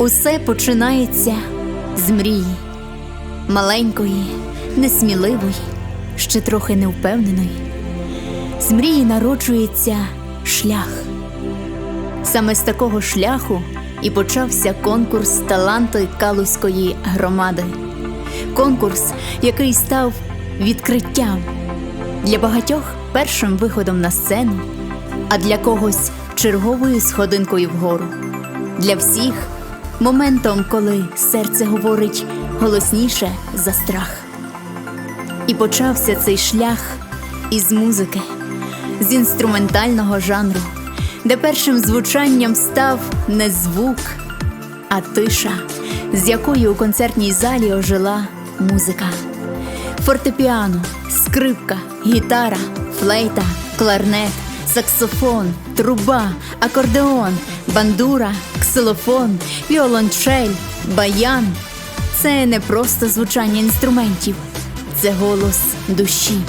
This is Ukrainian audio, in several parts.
Усе починається з мрії, маленької, несміливої, ще трохи невпевненої. З мрії народжується шлях. Саме з такого шляху і почався конкурс таланти Калузької громади. Конкурс, який став відкриттям для багатьох першим виходом на сцену, а для когось черговою сходинкою вгору. Для всіх моментом, коли серце говорить голосніше за страх. І почався цей шлях із музики, з інструментального жанру, де першим звучанням став не звук, а тиша, з якою у концертній залі ожила музика. Фортепіано, скрипка, гітара, флейта, кларнет, саксофон, труба, акордеон, бандура, ксилофон, віолончель, баян. Це не просто звучання інструментів, це голос душі.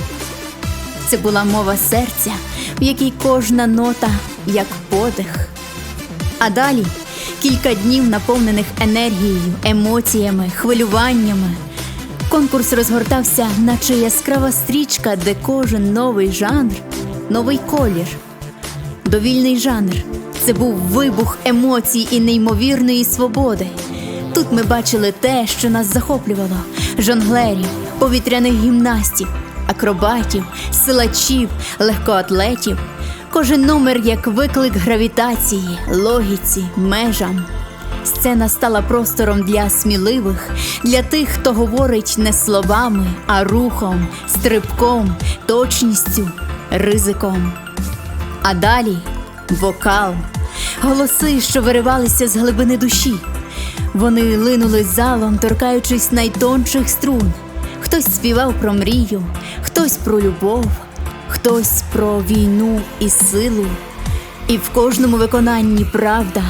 Це була мова серця, в якій кожна нота як подих. А далі кілька днів наповнених енергією, емоціями, хвилюваннями. Конкурс розгортався, наче яскрава стрічка, де кожен новий жанр, новий колір. Довільний жанр це був вибух емоцій і неймовірної свободи. Тут ми бачили те, що нас захоплювало: жонглерів, повітряних гімнастів, акробатів, силачів, легкоатлетів. Кожен номер як виклик гравітації, логіці, межам. Сцена стала простором для сміливих, для тих, хто говорить не словами, а рухом, стрибком, точністю, ризиком. А далі вокал, голоси, що виривалися з глибини душі. Вони линули залом, торкаючись найтонших струн. Хтось співав про мрію, хтось про любов, хтось про війну і силу. І в кожному виконанні правда,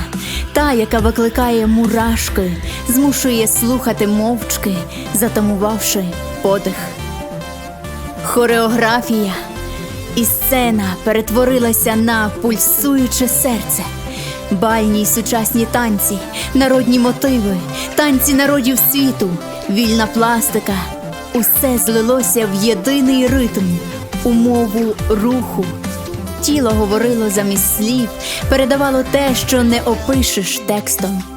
та, яка викликає мурашки, змушує слухати мовчки, затамувавши подих. Хореографія і сцена перетворилася на пульсуюче серце, бальні й сучасні танці, народні мотиви, танці народів світу, вільна пластика. Усе злилося в єдиний ритм, у мову руху. Тіло говорило замість слів, передавало те, що не опишеш текстом.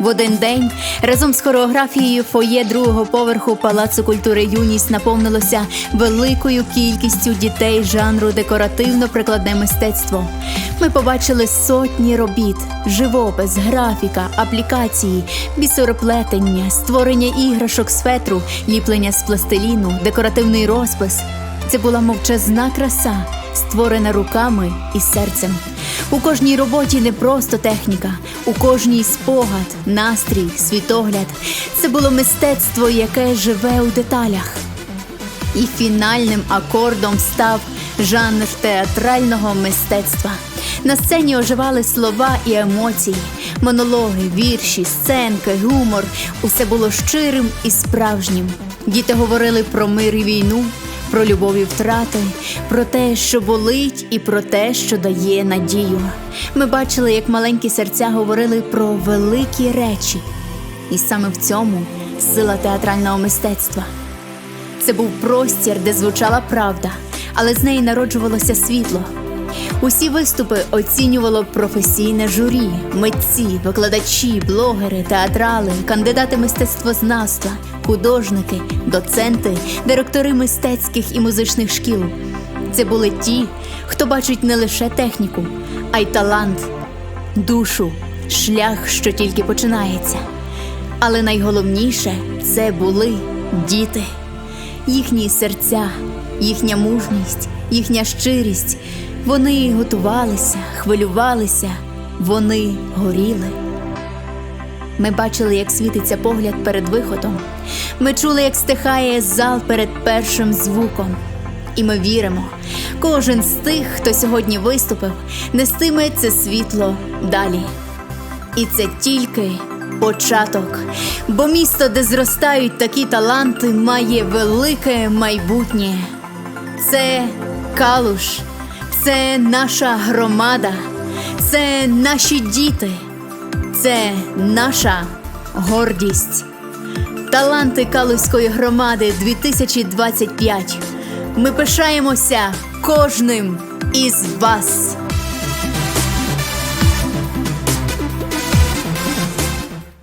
В один день разом з хореографією фоє другого поверху Палацу культури Юність наповнилося великою кількістю дітей жанру декоративно-прикладне мистецтво. Ми побачили сотні робіт: живопис, графіка, аплікації, бісероплетення, створення іграшок з фетру, ліплення з пластиліну, декоративний розпис. Це була мовчазна краса, створена руками і серцем. У кожній роботі не просто техніка, у кожній спогад, настрій, світогляд. Це було мистецтво, яке живе у деталях. І фінальним акордом став жанр театрального мистецтва. На сцені оживали слова і емоції, монологи, вірші, сценки, гумор. Усе було щирим і справжнім. Діти говорили про мир і війну, про любов і втрати, про те, що болить, і про те, що дає надію. Ми бачили, як маленькі серця говорили про великі речі, і саме в цьому сила театрального мистецтва. Це був простір, де звучала правда, але з неї народжувалося світло. Усі виступи оцінювало професійне журі, митці, викладачі, блогери, театрали, кандидати мистецтвознавства, художники, доценти, директори мистецьких і музичних шкіл. Це були ті, хто бачить не лише техніку, а й талант, душу, шлях, що тільки починається. Але найголовніше це були діти, їхні серця, їхня мужність, їхня щирість. Вони готувалися, хвилювалися, вони горіли. Ми бачили, як світиться погляд перед виходом. Ми чули, як стихає зал перед першим звуком. І ми віримо, кожен з тих, хто сьогодні виступив, нестиме це світло далі. І це тільки початок. Бо місто, де зростають такі таланти, має велике майбутнє. Це Калуш, це наша громада, це наші діти, це наша гордість. Таланти Калузької громади 2025. Ми пишаємося кожним із вас.